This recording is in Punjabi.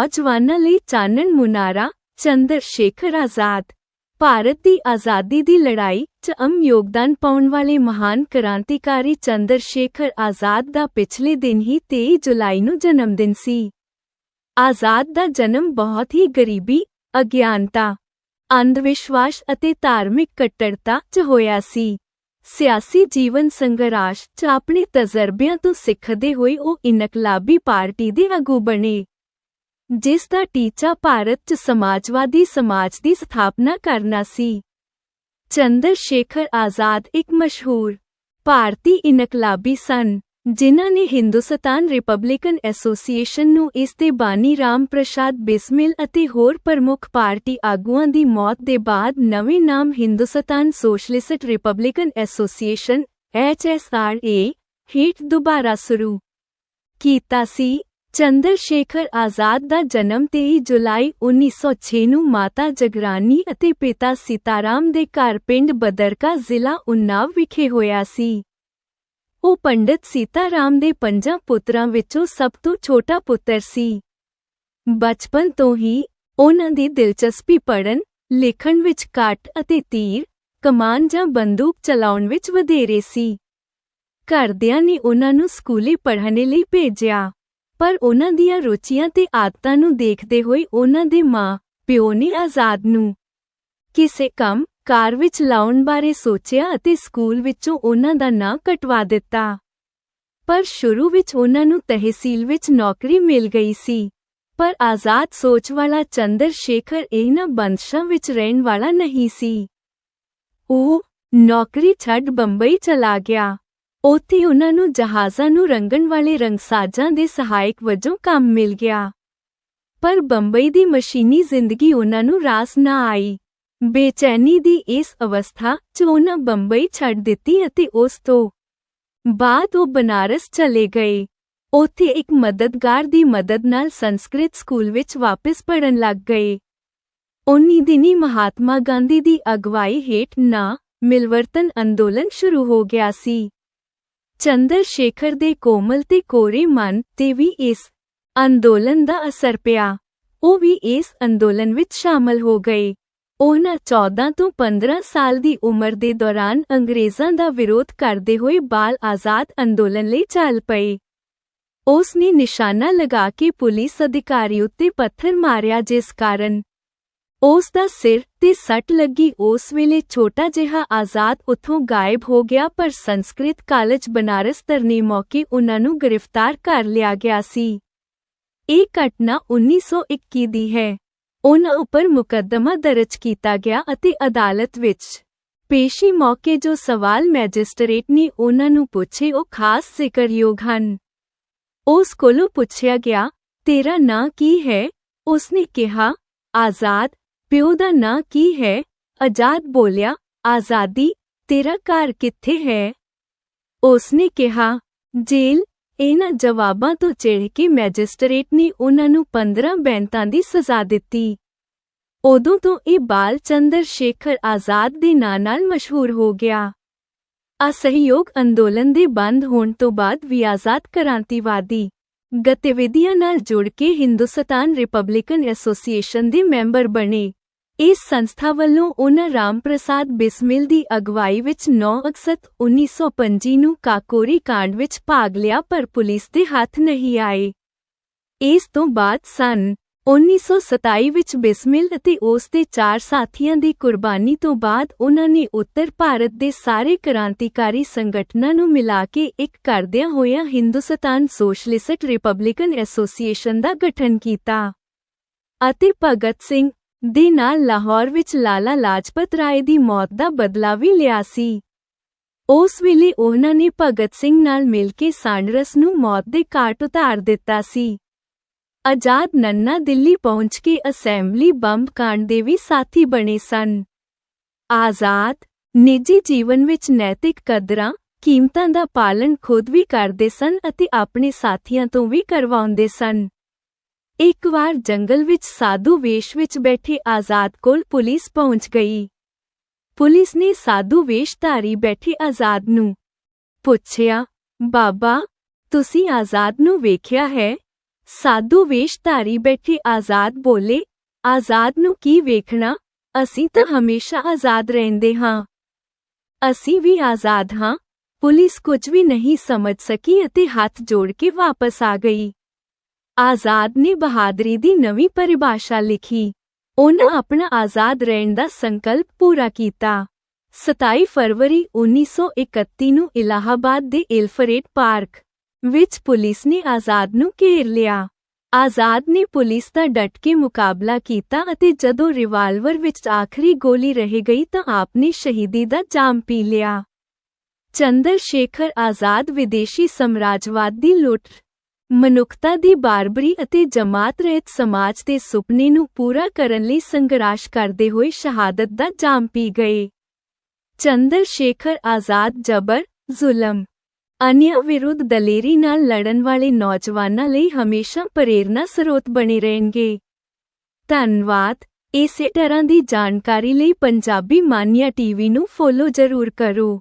ਨੌਜਵਾਨਾਂ ਲਈ ਚਾਨਣ ਮੁਨਾਰਾ, ਚੰਦਰ ਸ਼ੇਖਰ ਆਜ਼ਾਦ। ਭਾਰਤ ਦੀ ਆਜ਼ਾਦੀ ਦੀ ਲੜਾਈ 'ਚ ਅਮ ਯੋਗਦਾਨ ਪਾਉਣ ਵਾਲੇ ਮਹਾਨ ਕ੍ਰਾਂਤੀਕਾਰੀ ਚੰਦਰ ਸ਼ੇਖਰ ਆਜ਼ਾਦ ਦਾ ਪਿਛਲੇ ਦਿਨ ਹੀ 23 ਜੁਲਾਈ ਨੂੰ ਜਨਮ ਦਿਨ ਸੀ। ਆਜ਼ਾਦ ਦਾ ਜਨਮ ਬਹੁਤ ਹੀ ਗਰੀਬੀ, ਅਗਿਆਨਤਾ, ਅੰਧਵਿਸ਼ਵਾਸ ਅਤੇ ਧਾਰਮਿਕ ਕੱਟੜਤਾ 'ਚ ਹੋਇਆ ਸੀ। ਸਿਆਸੀ ਜੀਵਨ ਸੰਘਰਸ਼ 'ਚ ਆਪਣੇ ਤਜਰਬਿਆਂ ਤੋਂ ਸਿੱਖਦੇ ਹੋਏ ਉਹ ਇਨਕਲਾਬੀ ਪਾਰਟੀ ਦੇ ਆਗੂ ਬਣੇ। ਜਿਸ ਦਾ ਟੀਚਾ ਭਾਰਤ 'ਚ ਸਮਾਜਵਾਦੀ ਸਮਾਜ ਦੀ ਸਥਾਪਨਾ ਕਰਨਾ ਸੀ ਚੰਦਰ ਸ਼ੇਖਰ ਆਜ਼ਾਦ ਇੱਕ ਮਸ਼ਹੂਰ ਭਾਰਤੀ ਇਨਕਲਾਬੀ ਸਨ ਜਿਨ੍ਹਾਂ ਨੇ ਹਿੰਦੁਸਤਾਨ ਰਿਪਬਲਿਕਨ ਐਸੋਸੀਏਸ਼ਨ ਨੂੰ ਇਸ ਦੇ ਬਾਨੀ ਰਾਮ ਪ੍ਰਸਾਦ ਬਿਸਮਿਲ ਅਤੇ ਹੋਰ ਪ੍ਰਮੁੱਖ ਪਾਰਟੀ ਆਗੂਆਂ ਦੀ ਮੌਤ ਦੇ ਬਾਅਦ ਨਵੇਂ ਨਾਮ Hindustan socialist republican association HSRA ਹੇਠ ਦੁਬਾਰਾ ਸ਼ੁਰੂ ਕੀਤਾ ਸੀ ਚੰਦਰ ਸ਼ੇਖਰ ਆਜ਼ਾਦ ਦਾ ਜਨਮ 23 ਜੁਲਾਈ 1906 ਨੂੰ ਮਾਤਾ ਜਗਰਾਨੀ ਅਤੇ ਪਿਤਾ ਸੀਤਾਰਾਮ ਦੇ ਘਰ ਪਿੰਡ ਬਦਰਕਾ ਜ਼ਿਲ੍ਹਾ ਉਨਾਵ ਵਿਖੇ ਹੋਇਆ ਸੀ। ਉਹ ਪੰਡਿਤ ਸੀਤਾਰਾਮ ਦੇ ਪੰਜਾਂ ਪੁੱਤਰਾਂ ਵਿੱਚੋਂ ਸਭ ਤੋਂ ਛੋਟਾ ਪੁੱਤਰ ਸੀ। ਬਚਪਨ ਤੋਂ ਹੀ ਉਹਨਾਂ ਦੀ ਦਿਲਚਸਪੀ ਪੜਨ ਲਿਖਣ ਵਿੱਚ ਘੱਟ ਅਤੇ ਤੀਰ, ਕਮਾਨ ਜਾਂ ਬੰਦੂਕ ਚਲਾਉਣ ਵਿੱਚ ਵਧੇਰੇ ਸੀ। ਘਰਦਿਆਂ ਨੇ ਉਹਨਾਂ ਨੂੰ ਸਕੂਲੇ ਪੜ੍ਹਨ ਲਈ ਭੇਜਿਆ। ਪਰ ਉਹਨਾਂ ਦੀਆਂ ਰੁਚੀਆਂ ਤੇ ਆਦਤਾਂ ਨੂੰ ਦੇਖਦੇ ਹੋਏ ਉਹਨਾਂ ਦੇ ਮਾਂ, ਪਿਓ ਨੇ ਆਜ਼ਾਦ ਨੂੰ ਕਿਸੇ ਕੰਮ, ਕਾਰ ਵਿੱਚ ਲਾਉਣ ਬਾਰੇ ਸੋਚਿਆ ਅਤੇ ਸਕੂਲ ਵਿੱਚੋਂ ਉਹਨਾਂ ਦਾ ਨਾਂ ਕਟਵਾ ਦਿੱਤਾ। ਪਰ ਸ਼ੁਰੂ ਵਿੱਚ ਉਹਨਾਂ ਨੂੰ ਤਹਿਸੀਲ ਵਿੱਚ ਨੌਕਰੀ ਮਿਲ ਗਈ ਸੀ। ਪਰ ਆਜ਼ਾਦ ਸੋਚ ਵਾਲਾ ਚੰਦਰ ਸ਼ੇਖਰ ਇਹਨਾਂ ਬੰਦਸ਼ਾਂ ਵਿੱਚ ਰਹਿਣ ਵਾਲਾ ਨਹੀਂ ਸੀ। ਉਹ ਨੌਕਰੀ ਛੱਡ ਬੰਬਈ ਚਲਾ ਗਿਆ। ਉੱਥੇ ਉਹਨਾਂ ਨੂੰ ਜਹਾਜ਼ਾਂ ਨੂੰ ਰੰਗਣ ਵਾਲੇ ਰੰਗਸਾਜ਼ਾਂ ਦੇ ਸਹਾਇਕ ਵਜੋਂ ਕੰਮ ਮਿਲ ਗਿਆ। ਪਰ ਬੰਬਈ ਦੀ ਮਸ਼ੀਨੀ ਜ਼ਿੰਦਗੀ ਉਹਨਾਂ ਨੂੰ ਰਾਸ ਨਾ ਆਈ। ਬੇਚੈਨੀ ਦੀ ਇਸ ਅਵਸਥਾ 'ਚ ਉਹਨਾਂ ਬੰਬਈ ਛੱਡ ਦਿੱਤੀ ਅਤੇ ਉਸ ਤੋਂ ਬਾਅਦ ਉਹ ਬਨਾਰਸ ਚਲੇ ਗਏ। ਉੱਥੇ ਇੱਕ ਮਦਦਗਾਰ ਦੀ ਮਦਦ ਨਾਲ ਸੰਸਕ੍ਰਿਤ ਸਕੂਲ ਵਿੱਚ ਵਾਪਸ ਪੜਨ ਲੱਗ ਗਏ। ਉਨੀ ਦਿਨੀ ਮਹਾਤਮਾ ਗਾਂਧੀ ਦੀ ਅਗਵਾਈ ਹੇਠ ਨਾ ਮਿਲਵਰਤਨ ਅੰਦੋਲਨ ਸ਼ੁਰੂ ਹੋ ਗਿਆ ਸੀ। ਚੰਦਰ ਸ਼ੇਖਰ ਦੇ ਕੋਮਲ ਤੇ ਕੋਰੇ ਮਨ ਤੇ ਵੀ ਇਸ ਅੰਦੋਲਨ ਦਾ ਅਸਰ ਪਿਆ। ਉਹ ਵੀ ਇਸ ਅੰਦੋਲਨ ਵਿੱਚ ਸ਼ਾਮਲ ਹੋ ਗਏ। ਉਹਨਾਂ 14 ਤੋਂ 15 ਸਾਲ ਦੀ ਉਮਰ ਦੇ ਦੌਰਾਨ ਅੰਗਰੇਜ਼ਾਂ ਦਾ ਵਿਰੋਧ ਕਰਦੇ ਹੋਏ ਬਾਲ ਆਜ਼ਾਦ ਅੰਦੋਲਨ ਲਈ ਚੱਲ ਪਏ। ਉਸ ਨੇ ਨਿਸ਼ਾਨਾ ਲਗਾ ਕੇ ਪੁਲਿਸ ਅਧਿਕਾਰੀ ਉੱਤੇ ਪੱਥਰ ਮਾਰਿਆ ਜਿਸ ਕਾਰਨ ਉਸ ਦਾ ਸਿਰ ਤੇ ਸੱਟ ਲੱਗੀ। ਉਸ ਵੇਲੇ ਛੋਟਾ ਜਿਹਾ ਆਜ਼ਾਦ ਉੱਥੋਂ ਗਾਇਬ ਹੋ ਗਿਆ, ਪਰ ਸੰਸਕ੍ਰਿਤ ਕਾਲਜ ਬਨਾਰਸ ਤਰਨੇ ਮੌਕੇ ਉਹਨਾਂ ਨੂੰ ਗ੍ਰਿਫਤਾਰ ਕਰ ਲਿਆ ਗਿਆ ਸੀ। ਇਹ ਘਟਨਾ 1921 ਦੀ ਹੈ। ਉਹਨਾਂ ਉੱਪਰ ਮੁਕੱਦਮਾ ਦਰਜ ਕੀਤਾ ਗਿਆ ਅਤੇ ਅਦਾਲਤ ਵਿੱਚ ਪੇਸ਼ੀ ਮੌਕੇ ਜੋ ਸਵਾਲ ਮੈਜਿਸਟਰੇਟ ਨੇ ਉਹਨਾਂ ਨੂੰ ਪੁੱਛੇ, ਉਹ ਖਾਸ ਜ਼ਿਕਰਯੋਗ ਹਨ। ਉਸ ਕੋਲੋਂ ਪੁੱਛਿਆ ਗਿਆ, ਤੇਰਾ ਨਾਂ ਕੀ ਹੈ? ਉਸਨੇ ਕਿਹਾ, ਆਜ਼ਾਦ ਪਿਓ ਦਾ ਨਾਂ ਕੀ ਹੈ? ਆਜ਼ਾਦ ਬੋਲਿਆ, ਆਜ਼ਾਦੀ, ਤੇਰਾ ਘਰ ਕਿੱਥੇ ਹੈ? ਉਸਨੇ ਕਿਹਾ ਜੇਲ ਇਹਨਾਂ ਜਵਾਬਾਂ ਤੋਂ ਚਿੜ ਕੇ ਮੈਜਿਸਟਰੇਟ ਨੇ ਉਹਨਾਂ ਨੂੰ 15 ਬੈਂਤਾਂ ਦੀ ਸਜ਼ਾ ਦਿੱਤੀ। ਉਦੋਂ ਤੋਂ ਇਹ ਬਾਲ ਚੰਦਰ ਸ਼ੇਖਰ ਆਜ਼ਾਦ ਦੇ ਨਾਂ ਨਾਲ ਮਸ਼ਹੂਰ ਹੋ ਗਿਆ। ਅਸਹਿਯੋਗ ਅੰਦੋਲਨ ਦੇ ਬੰਦ ਹੋਣ ਤੋਂ ਬਾਅਦ ਵੀ ਆਜ਼ਾਦ ਕ੍ਰਾਂਤੀਵਾਦੀ ਗਤੀਵਿਧੀਆਂ ਨਾਲ ਜੁੜ ਕੇ ਹਿੰਦੁਸਤਾਨ ਰਿਪਬਲਿਕਨ ਐਸੋਸੀਏਸ਼ਨ ਦੇ ਮੈਂਬਰ ਬਣੇ। ਇਸ ਸੰਸਥਾ ਵੱਲੋਂ ਉਹਨਾਂ ਰਾਮ ਪ੍ਰਸਾਦ ਬਿਸਮਿਲ ਦੀ ਅਗਵਾਈ ਵਿੱਚ 9 ਅਗਸਤ 1925 ਨੂੰ ਕਾਕੋਰੀ ਕਾਂਡ ਵਿੱਚ ਭਾਗ ਲਿਆ, ਪਰ ਪੁਲਿਸ ਦੇ ਹੱਥ ਨਹੀਂ ਆਏ। ਇਸ ਤੋਂ ਬਾਅਦ ਸਨ 1927 ਵਿੱਚ ਬਿਸਮਿਲ ਅਤੇ ਉਸ ਦੇ ਚਾਰ ਸਾਥੀਆਂ ਦੀ ਕੁਰਬਾਨੀ ਤੋਂ ਬਾਅਦ ਉਹਨਾਂ ਨੇ ਉੱਤਰ ਭਾਰਤ ਦੇ ਸਾਰੇ ਕ੍ਰਾਂਤੀਕਾਰੀ ਸੰਗਠਨਾਂ ਨੂੰ ਮਿਲਾ ਕੇ ਇੱਕ ਕਰਦਿਆਂ ਹੋਇਆਂ ਹਿੰਦੁਸਤਾਨ ਸੋਸ਼ਲਿਸਟ ਰਿਪਬਲਿਕਨ ਐਸੋਸੀਏਸ਼ਨ ਦਾ ਗਠਨ ਕੀਤਾ ਅਤੇ ਭਗਤ ਸਿੰਘ ਦੇ ਨਾਲ ਲਾਹੌਰ ਵਿੱਚ ਲਾਲਾ ਲਾਜਪਤ ਰਾਏ ਦੀ ਮੌਤ ਦਾ ਬਦਲਾ ਵੀ ਲਿਆ ਸੀ। ਉਸ ਵੇਲੇ ਉਹਨਾਂ ਨੇ ਭਗਤ ਸਿੰਘ ਨਾਲ ਮਿਲ ਕੇ ਸਾਂਡਰਸ ਨੂੰ ਮੌਤ ਦੇ ਘਾਟ ਉਤਾਰ ਦਿੱਤਾ ਸੀ। ਆਜ਼ਾਦ ਨੰਨਾ ਦਿੱਲੀ ਪਹੁੰਚ ਕੇ ਅਸੈਂਬਲੀ ਬੰਬ ਕਾਂਡ ਦੇ ਵੀ ਸਾਥੀ ਬਣੇ ਸਨ। ਆਜ਼ਾਦ ਨਿੱਜੀ ਜੀਵਨ ਵਿੱਚ ਨੈਤਿਕ ਕਦਰਾਂ, ਕੀਮਤਾਂ ਦਾ ਪਾਲਣ ਖੁਦ ਵੀ ਕਰਦੇ ਸਨ ਅਤੇ ਆਪਣੇ ਸਾਥੀਆਂ ਤੋਂ ਵੀ ਕਰਵਾਉਂਦੇ ਸਨ। ਇੱਕ ਵਾਰ ਜੰਗਲ ਵਿੱਚ ਸਾਧੂ ਵੇਸ਼ ਵਿੱਚ ਬੈਠੇ ਆਜ਼ਾਦ ਕੋਲ ਪੁਲਿਸ ਪਹੁੰਚ ਗਈ। ਪੁਲਿਸ ਨੇ ਸਾਧੂ ਵੇਸ਼ਧਾਰੀ ਬੈਠੇ ਆਜ਼ਾਦ ਨੂੰ ਪੁੱਛਿਆ, ਬਾਬਾ, ਤੁਸੀਂ ਆਜ਼ਾਦ ਨੂੰ ਵੇਖਿਆ ਹੈ? ਸਾਧੂ ਵੇਸ਼ਧਾਰੀ ਬੈਠੇ ਆਜ਼ਾਦ ਬੋਲੇ, ਆਜ਼ਾਦ ਨੂੰ ਕੀ ਵੇਖਣਾ? ਅਸੀਂ ਤਾਂ ਹਮੇਸ਼ਾ ਆਜ਼ਾਦ ਰਹਿੰਦੇ ਹਾਂ। ਅਸੀਂ ਵੀ ਆਜ਼ਾਦ ਹਾਂ। ਪੁਲਿਸ ਕੁਝ ਵੀ ਨਹੀਂ ਸਮਝ ਸਕੀ ਅਤੇ ਹੱਥ ਜੋੜ ਕੇ ਵਾਪਸ ਆ ਗਈ। ਆਜ਼ਾਦ ਨੇ ਬਹਾਦਰੀ ਦੀ ਨਵੀਂ ਪਰਿਭਾਸ਼ਾ ਲਿਖੀ। ਉਹਨਾਂ ਆਪਣਾ ਆਜ਼ਾਦ ਰਹਿਣ ਦਾ ਸੰਕਲਪ ਪੂਰਾ ਕੀਤਾ। 27 ਫਰਵਰੀ 1931 ਨੂੰ ਇਲਾਹਾਬਾਦ ਦੇ ਇਲਫਰੇਟ ਪਾਰਕ ਵਿੱਚ ਪੁਲਿਸ ਨੇ ਆਜ਼ਾਦ ਨੂੰ ਘੇਰ ਲਿਆ। ਆਜ਼ਾਦ ਨੇ ਪੁਲਿਸ ਦਾ ਡਟ ਕੇ ਮੁਕਾਬਲਾ ਕੀਤਾ ਅਤੇ ਜਦੋਂ ਰਿਵਾਲਵਰ ਵਿੱਚ ਆਖਰੀ ਗੋਲੀ ਰਹਿ ਗਈ ਤਾਂ ਆਪਨੇ ਸ਼ਹੀਦੀ ਦਾ ਜਾਮ ਪੀ ਲਿਆ। ਚੰਦਰ ਸ਼ੇਖਰ ਆਜ਼ਾਦ ਵਿਦੇਸ਼ੀ ਸਮਰਾਜਵਾਦ ਦੀ ਲੁੱਟ ਮਨੁੱਖਤਾ ਦੀ ਬਾਰਬਰੀ ਅਤੇ ਜਮਾਤ ਰਹਿਤ ਸਮਾਜ ਦੇ ਸੁਪਨੇ ਨੂੰ ਪੂਰਾ ਕਰਨ ਲਈ ਸੰਘਰਸ਼ ਕਰਦੇ ਹੋਏ ਸ਼ਹਾਦਤ ਦਾ ਜਾਮ ਪੀ ਗਏ। ਚੰਦਰ ਸ਼ੇਖਰ ਆਜ਼ਾਦ ਜਬਰ, ਜ਼ੁਲਮ। ਅਨਿਆ ਵਿਰੁੱਧ ਦਲੇਰੀ ਨਾਲ ਲੜਨ ਵਾਲੇ ਨੌਜਵਾਨਾਂ ਲਈ ਹਮੇਸ਼ਾ ਪ੍ਰੇਰਨਾ ਸਰੋਤ ਬਣੇ ਰਹਿਣਗੇ। ਧੰਨਵਾਦ। ਇਸੇ ਤਰ੍ਹਾਂ ਦੀ ਜਾਣਕਾਰੀ ਲਈ ਪੰਜਾਬੀ ਮਾਨਿਆ ਟੀਵੀ ਨੂੰ ਫੋਲੋ ਜ਼ਰੂਰ ਕਰੋ।